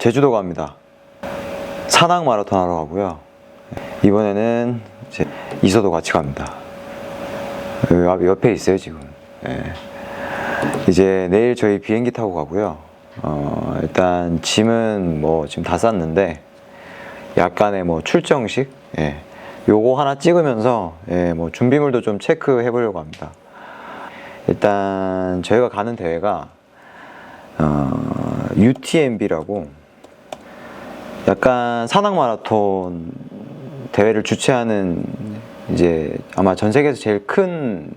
제주도 갑니다. 산악 마라톤 하러 가고요. 이번에는 이제 이서도 같이 갑니다. 앞- 옆에 있어요 지금. 예. 이제 내일 저희 비행기 타고 가고요. 어, 일단 짐은 뭐 지금 다 쌌는데 약간의 뭐 출정식, 예. 요거 하나 찍으면서 예, 뭐 준비물도 좀 체크해 보려고 합니다. 일단 저희가 가는 대회가 어, UTMB라고 약간 산악 마라톤 대회를 주최하는 이제 아마 전 세계에서 제일 큰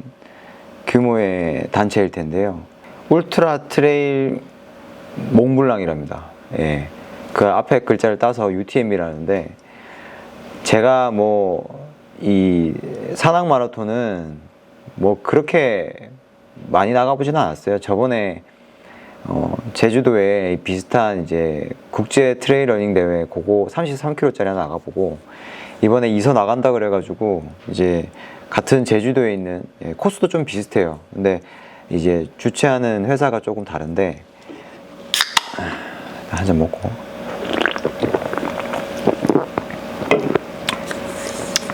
규모의 단체일 텐데요. 울트라 트레일 몽블랑이랍니다. 예. 그 앞에 글자를 따서 UTM이라는데 제가 뭐 이 산악 마라톤은 뭐 그렇게 많이 나가보지는 않았어요. 저번에 어, 제주도에 비슷한 이제 국제 트레일 러닝 대회 그거 33km짜리 하나 나가보고 이번에 이서 나간다 그래가지고 이제 같은 제주도에 있는 예, 코스도 좀 비슷해요. 근데 이제 주최하는 회사가 조금 다른데 한 잔 먹고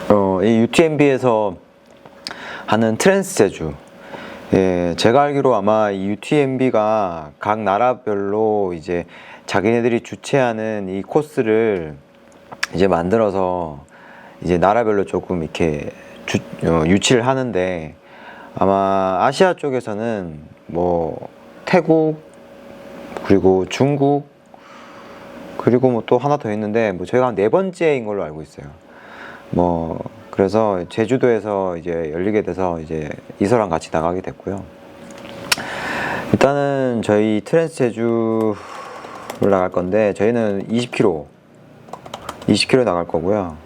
어, 이 UTMB에서 하는 트랜스 제주 예, 제가 알기로 아마 이 UTMB가 각 나라별로 이제 자기네들이 주최하는 이 코스를 이제 만들어서 이제 나라별로 조금 이렇게 주, 어, 유치를 하는데 아마 아시아 쪽에서는 뭐 태국 그리고 중국 그리고 뭐 또 하나 더 있는데 뭐 저희가 한 네 번째인 걸로 알고 있어요. 뭐 그래서 제주도에서 이제 열리게 돼서 이제 이서랑 같이 나가게 됐고요. 일단은 저희 트랜스 제주를 나갈 건데 저희는 20km 20km 나갈 거고요.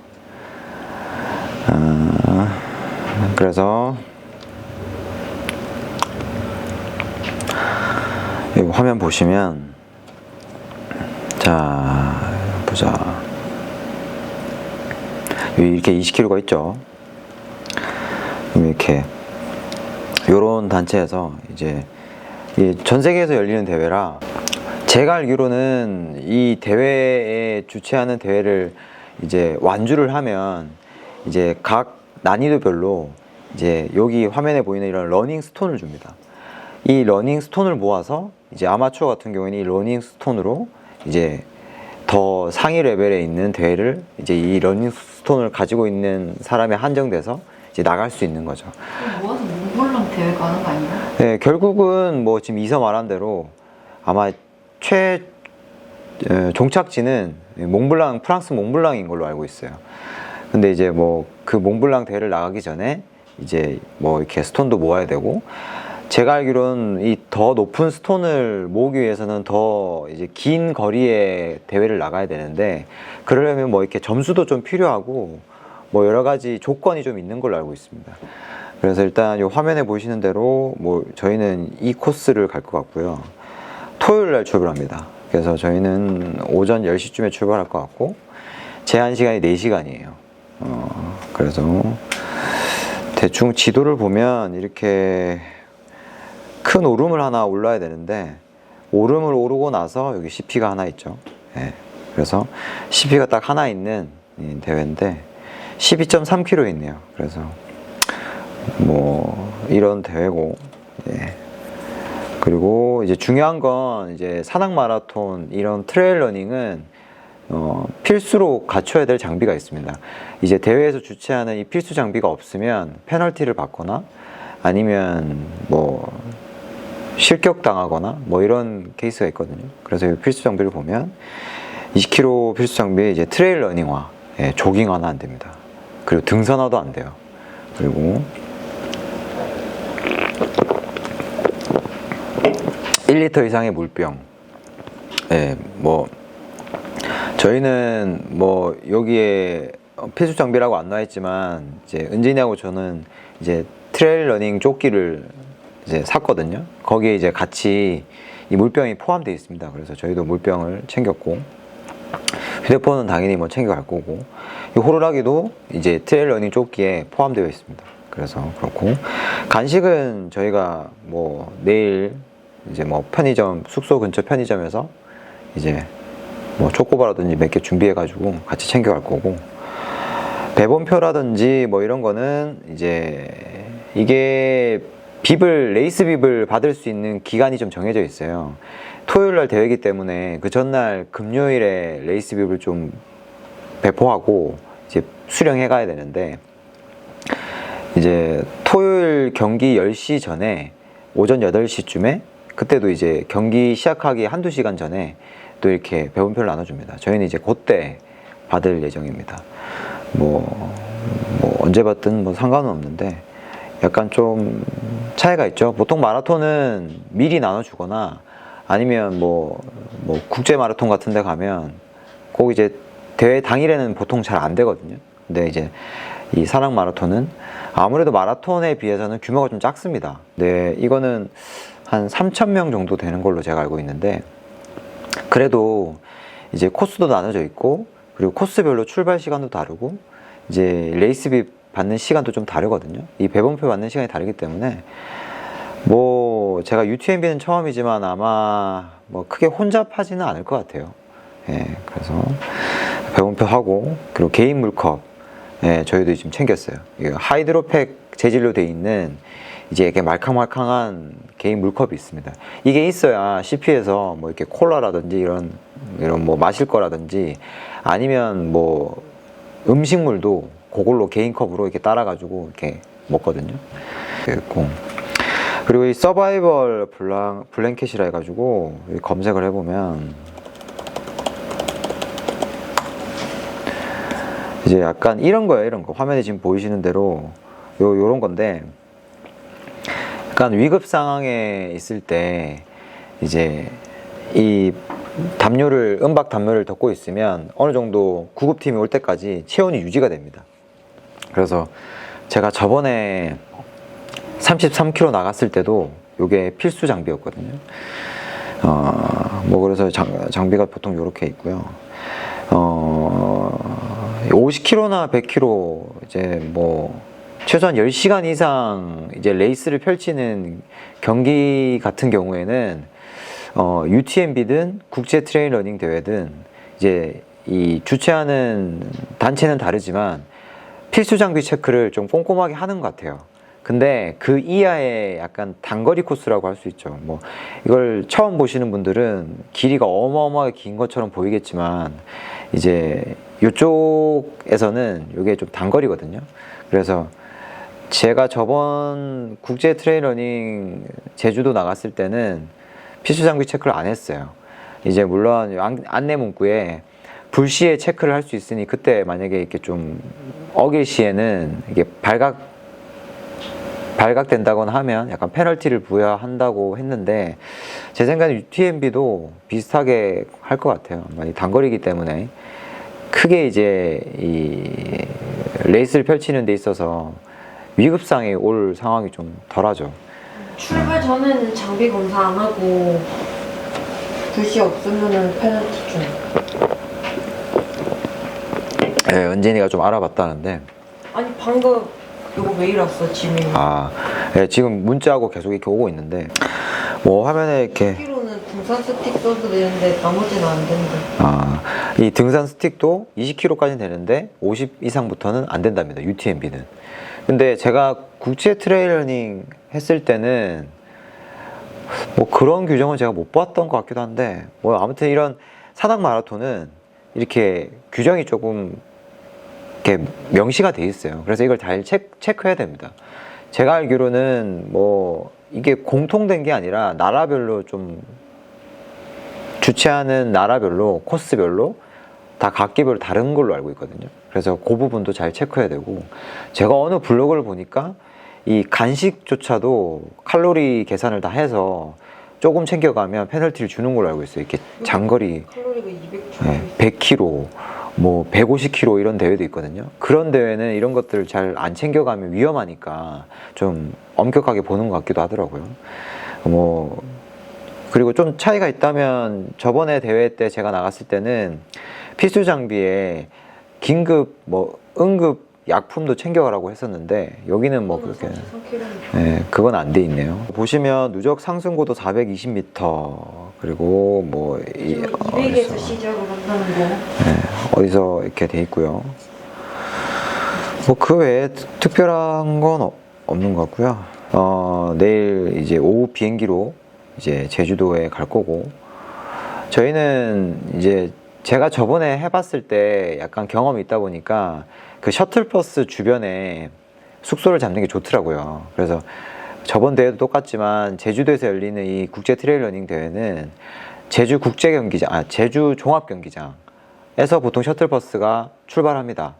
아, 그래서 이 화면 보시면 자 보자. 이렇게 20kg가 있죠. 이렇게 요런 단체에서 이제 이전 세계에서 열리는 대회라 제가 알기로는 이 대회에 주최하는 대회를 이제 완주를 하면 이제 각 난이도별로 이제 여기 화면에 보이는 이런 러닝 스톤을 줍니다. 이 러닝 스톤을 모아서 이제 아마추어 같은 경우에는 이 러닝 스톤으로 이제 더 상위 레벨에 있는 대회를 이제 이 러닝 스톤을 가지고 있는 사람에 한정돼서 이제 나갈 수 있는 거죠. 모아서 몽블랑 대회 가는 거 아니에요? 네, 결국은 뭐 지금 이서 말한 대로 아마 최 에, 종착지는 몽블랑 프랑스 몽블랑인 걸로 알고 있어요. 근데 이제 뭐 그 몽블랑 대회를 나가기 전에 이제 뭐 이렇게 스톤도 모아야 되고 제가 알기로는 이 더 높은 스톤을 모으기 위해서는 더 이제 긴 거리의 대회를 나가야 되는데 그러려면 뭐 이렇게 점수도 좀 필요하고 뭐 여러 가지 조건이 좀 있는 걸로 알고 있습니다. 그래서 일단 이 화면에 보시는 대로 뭐 저희는 이 코스를 갈 것 같고요. 토요일 날 출발합니다. 그래서 저희는 오전 10시쯤에 출발할 것 같고 제한 시간이 4시간이에요. 어, 그래서 대충 지도를 보면 이렇게 큰 오름을 하나 올라야 되는데 오름을 오르고 나서 여기 CP가 하나 있죠. 예. 그래서 CP가 딱 하나 있는 이 대회인데 12.3km 있네요. 그래서 뭐 이런 대회고 예. 그리고 이제 중요한 건 이제 산악 마라톤 이런 트레일 러닝은 어, 필수로 갖춰야 될 장비가 있습니다. 이제 대회에서 주최하는 이 필수 장비가 없으면 페널티를 받거나 아니면 뭐 실격 당하거나 뭐 이런 케이스가 있거든요. 그래서 이 필수 장비를 보면 20km 필수 장비에 이제 트레일 러닝화, 예, 조깅화는 안 됩니다. 그리고 등산화도 안 돼요. 그리고 1리터 이상의 물병. 예, 뭐 저희는 뭐 여기에 필수 장비라고 안 나와 있지만 이제 은진이하고 저는 이제 트레일 러닝 조끼를 이제 샀거든요. 거기에 이제 같이 이 물병이 포함되어 있습니다. 그래서 저희도 물병을 챙겼고 휴대폰은 당연히 뭐 챙겨갈 거고 이 호루라기도 이제 트레일 러닝 조끼에 포함되어 있습니다. 그래서 그렇고 간식은 저희가 뭐 내일 이제 뭐 편의점 숙소 근처 편의점에서 이제 뭐 초코바라든지 몇 개 준비해 가지고 같이 챙겨갈 거고 배번표라든지 뭐 이런 거는 이제 이게 빕을 레이스 빕을 받을 수 있는 기간이 좀 정해져 있어요. 토요일 날 대회이기 때문에 그 전날 금요일에 레이스 빕을 좀 배포하고 이제 수령해 가야 되는데 이제 토요일 경기 10시 전에 오전 8시쯤에 그때도 이제 경기 시작하기 한두 시간 전에 또 이렇게 배분표를 나눠줍니다. 저희는 이제 그때 받을 예정입니다. 뭐, 뭐 언제 받든 뭐 상관은 없는데 약간 좀 차이가 있죠. 보통 마라톤은 미리 나눠주거나 아니면 뭐, 뭐 국제 마라톤 같은 데 가면 꼭 이제 대회 당일에는 보통 잘 안 되거든요. 근데 이제 이 사랑 마라톤은 아무래도 마라톤에 비해서는 규모가 좀 작습니다. 네, 이거는 한 3,000명 정도 되는 걸로 제가 알고 있는데 그래도 이제 코스도 나눠져 있고 그리고 코스별로 출발 시간도 다르고 이제 레이스비 받는 시간도 좀 다르거든요. 이 배분표 받는 시간이 다르기 때문에 뭐 제가 UTMB는 처음이지만 아마 뭐 크게 혼잡하지는 않을 것 같아요. 예, 그래서 배분표 하고 그리고 개인 물컵 예, 저희도 지금 챙겼어요. 하이드로팩 재질로 돼 있는 이제 이렇게 말캉말캉한 개인 물컵이 있습니다. 이게 있어야 CP에서 뭐 이렇게 콜라라든지 이런 이런 뭐 마실 거라든지 아니면 뭐 음식물도 그걸로 개인 컵으로 이렇게 따라가지고 이렇게 먹거든요. 그리고 그리고 이 서바이벌 블랑, 블랭켓이라 해가지고 검색을 해보면 이제 약간 이런 거예요, 이런 거. 화면에 지금 보이시는 대로 요, 요런 건데 약간 위급 상황에 있을 때 이제 이 담요를 은박 담요를 덮고 있으면 어느 정도 구급팀이 올 때까지 체온이 유지가 됩니다. 그래서 제가 저번에 33km 나갔을 때도 이게 필수 장비였거든요. 어, 뭐 그래서 장, 장비가 보통 이렇게 있고요. 어, 50km나 100km 이제 뭐 최소한 10시간 이상 이제 레이스를 펼치는 경기 같은 경우에는 어, UTMB든 국제 트레일 러닝 대회든 이제 이 주최하는 단체는 다르지만 필수 장비 체크를 좀 꼼꼼하게 하는 것 같아요. 근데 그 이하의 약간 단거리 코스라고 할 수 있죠. 뭐 이걸 처음 보시는 분들은 길이가 어마어마하게 긴 것처럼 보이겠지만 이제 이쪽에서는 이게 좀 단거리거든요. 그래서 제가 저번 국제 트레이러닝 제주도 나갔을 때는 필수 장비 체크를 안 했어요. 이제 물론 안- 안내 문구에 불시에 체크를 할 수 있으니 그때 만약에 이렇게 좀 어길 시에는 이게 발각 발각된다거나 하면 약간 페널티를 부여한다고 했는데 제 생각엔 UTMB도 비슷하게 할 것 같아요. 많이 단거리이기 때문에 크게 이제 이 레이스를 펼치는 데 있어서 위급상에 올 상황이 좀 덜하죠. 출발 전에는 장비 검사 안 하고 불씨 없으면은 페널티 좀. 예, 은진이가 좀 알아봤다는데 아니 방금 이거 메일 왔어 지민. 아, 예, 지금 문자하고 계속 이렇게 오고 있는데 뭐 화면에 이렇게 10kg는 등산 스틱 써도 되는데 나머지는 안 된대. 아, 이 등산 스틱도 20kg까지 되는데 50 이상부터는 안 된답니다. UTMB는. 근데 제가 국제 트레이러닝 했을 때는 뭐 그런 규정은 제가 못 봤던 것 같기도 한데 뭐 아무튼 이런 사당 마라톤은 이렇게 규정이 조금 이렇게 명시가 돼 있어요. 그래서 이걸 잘 체, 체크 해야 됩니다. 제가 알기로는 뭐 이게 공통된 게 아니라 나라별로 좀 주최하는 나라별로 코스별로 다 각기별로 다른 걸로 알고 있거든요. 그래서 그 부분도 잘 체크해야 되고 제가 어느 블로그를 보니까 이 간식조차도 칼로리 계산을 다 해서 조금 챙겨가면 페널티를 주는 걸로 알고 있어요. 이렇게 장거리 칼로리가 200초. 네, 100kg, 뭐 150kg 이런 대회도 있거든요. 그런 대회는 이런 것들을 잘 안 챙겨가면 위험하니까 좀 엄격하게 보는 것 같기도 하더라고요. 뭐 그리고 좀 차이가 있다면 저번에 대회 때 제가 나갔을 때는 필수 장비에 긴급 뭐 응급 약품도 챙겨가라고 했었는데 여기는 뭐 그렇게 33km. 네, 그건 안 돼 있네요. 보시면 누적 상승고도 420m 그리고 뭐 이- 지금 어디서, 200에서 시작을 한다는 거. 네, 어디서 이렇게 돼 있고요. 뭐 그 외에 특- 특별한 건 어- 없는 것 같고요. 어, 내일 이제 오후 비행기로 이제 제주도에 갈 거고 저희는 이제 제가 저번에 해봤을 때 약간 경험이 있다 보니까 그 셔틀버스 주변에 숙소를 잡는 게 좋더라고요. 그래서 저번 대회도 똑같지만 제주도에서 열리는 이 국제 트레일러닝 대회는 제주 국제 경기장, 아 제주 종합 경기장에서 보통 셔틀 버스가 출발합니다.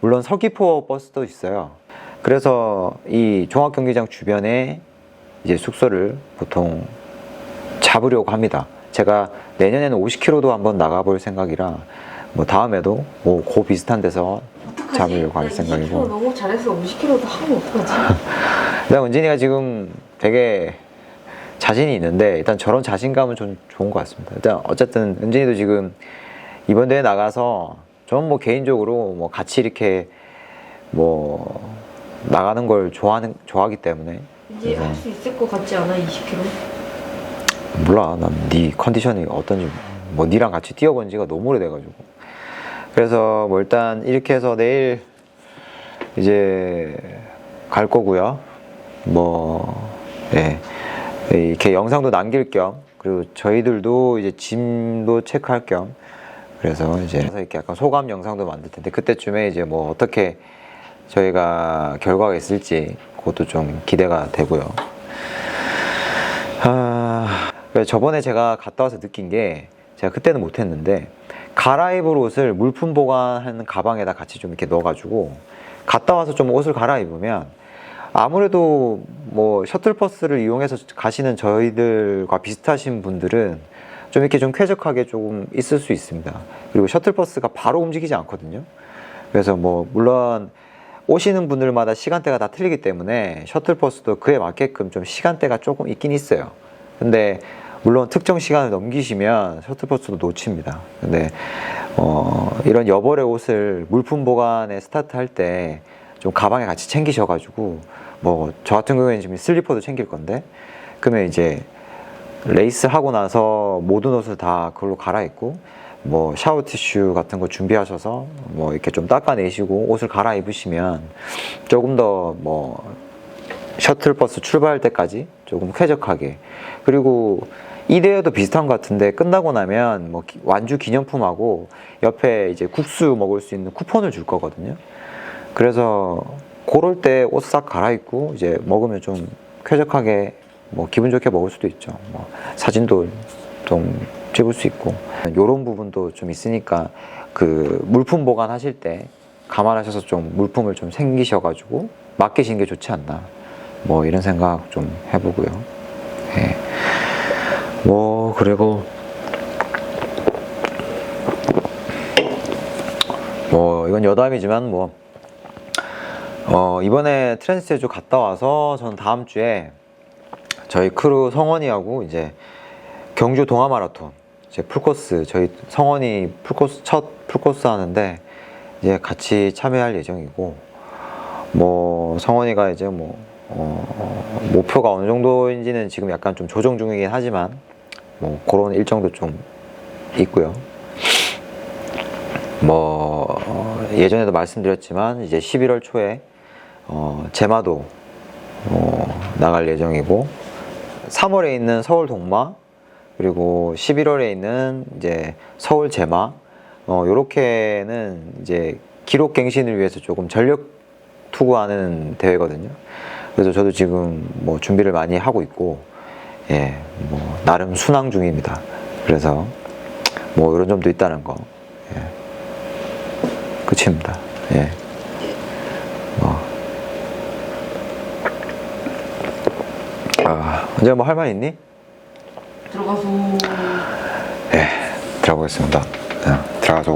물론 서귀포 버스도 있어요. 그래서 이 종합 경기장 주변에 이제 숙소를 보통 잡으려고 합니다. 제가 내년에는 50km도 한번 나가볼 생각이라 뭐 다음에도 뭐 고 비슷한 데서 어떡하지? 잡으려고 할나 20km 생각이고. 너무 잘해서 50km도 하면 어떡하지? 일단 은진이가 지금 되게 자신이 있는데 일단 저런 자신감은 좀 좋은 것 같습니다. 일단 어쨌든 은진이도 지금 이번 대회 나가서 저는 뭐 개인적으로 뭐 같이 이렇게 뭐 나가는 걸 좋아하는 좋아하기 때문에 이제 할 수 있을 것 같지 않아? 20km? 몰라 난 네 컨디션이 어떤지 뭐 니랑 같이 뛰어본 지가 너무 오래돼가지고 그래서 뭐 일단 이렇게 해서 내일 이제 갈 거고요 뭐 예. 이렇게 영상도 남길 겸 그리고 저희들도 이제 짐도 체크할 겸 그래서 이제 이렇게 약간 소감 영상도 만들 텐데 그때쯤에 이제 뭐 어떻게 저희가 결과가 있을지 그것도 좀 기대가 되고요. 아, 저번에 제가 갔다 와서 느낀 게 제가 그때는 못했는데 갈아입을 옷을 물품 보관하는 가방에다 같이 좀 이렇게 넣어가지고 갔다 와서 좀 옷을 갈아입으면 아무래도 뭐 셔틀버스를 이용해서 가시는 저희들과 비슷하신 분들은 좀 이렇게 좀 쾌적하게 조금 있을 수 있습니다. 그리고 셔틀버스가 바로 움직이지 않거든요. 그래서 뭐 물론 오시는 분들마다 시간대가 다 틀리기 때문에 셔틀버스도 그에 맞게끔 좀 시간대가 조금 있긴 있어요. 근데 물론 특정 시간을 넘기시면 셔틀버스도 놓칩니다. 근데 어, 이런 여벌의 옷을 물품 보관에 스타트할 때 좀 가방에 같이 챙기셔가지고 뭐 저 같은 경우에는 지금 슬리퍼도 챙길 건데 그러면 이제 레이스 하고 나서 모든 옷을 다 그걸로 갈아입고 뭐 샤워 티슈 같은 거 준비하셔서 뭐 이렇게 좀 닦아내시고 옷을 갈아입으시면 조금 더 뭐 셔틀버스 출발할 때까지 조금 쾌적하게 그리고 이 대회도 비슷한 것 같은데 끝나고 나면 뭐 기- 완주 기념품하고 옆에 이제 국수 먹을 수 있는 쿠폰을 줄 거거든요. 그래서 그럴 때 옷 싹 갈아입고 이제 먹으면 좀 쾌적하게 뭐 기분 좋게 먹을 수도 있죠. 뭐 사진도 좀 찍을 수 있고 이런 부분도 좀 있으니까 그 물품 보관하실 때 감안하셔서 좀 물품을 좀 챙기셔가지고 맡기신 게 좋지 않나 뭐 이런 생각 좀 해보고요. 예. 뭐 그리고 뭐 이건 여담이지만 뭐 어, 이번에 트랜스 제주 갔다 와서 저는 다음 주에 저희 크루 성원이하고 이제 경주 동아 마라톤 이제 풀코스 저희 성원이 풀코스 첫 풀코스 하는데 이제 같이 참여할 예정이고 뭐 성원이가 이제 뭐 어, 목표가 어느 정도인지는 지금 약간 좀 조정 중이긴 하지만 뭐 그런 일정도 좀 있고요. 뭐 어, 예전에도 말씀드렸지만 이제 11월 초에 어, 제마도 어, 나갈 예정이고 3월에 있는 서울 동마 그리고 11월에 있는 이제 서울 제마 어, 요렇게는 이제 기록 갱신을 위해서 조금 전력 투구하는 대회거든요. 그래서 저도 지금 뭐 준비를 많이 하고 있고 예, 뭐 나름 순항 중입니다. 그래서 뭐 이런 점도 있다는 거. 예. 끝입니다. 예. 아, 언제 뭐 할 말 있니? 들어가서 예, 들어보겠습니다. 예, 들어가서.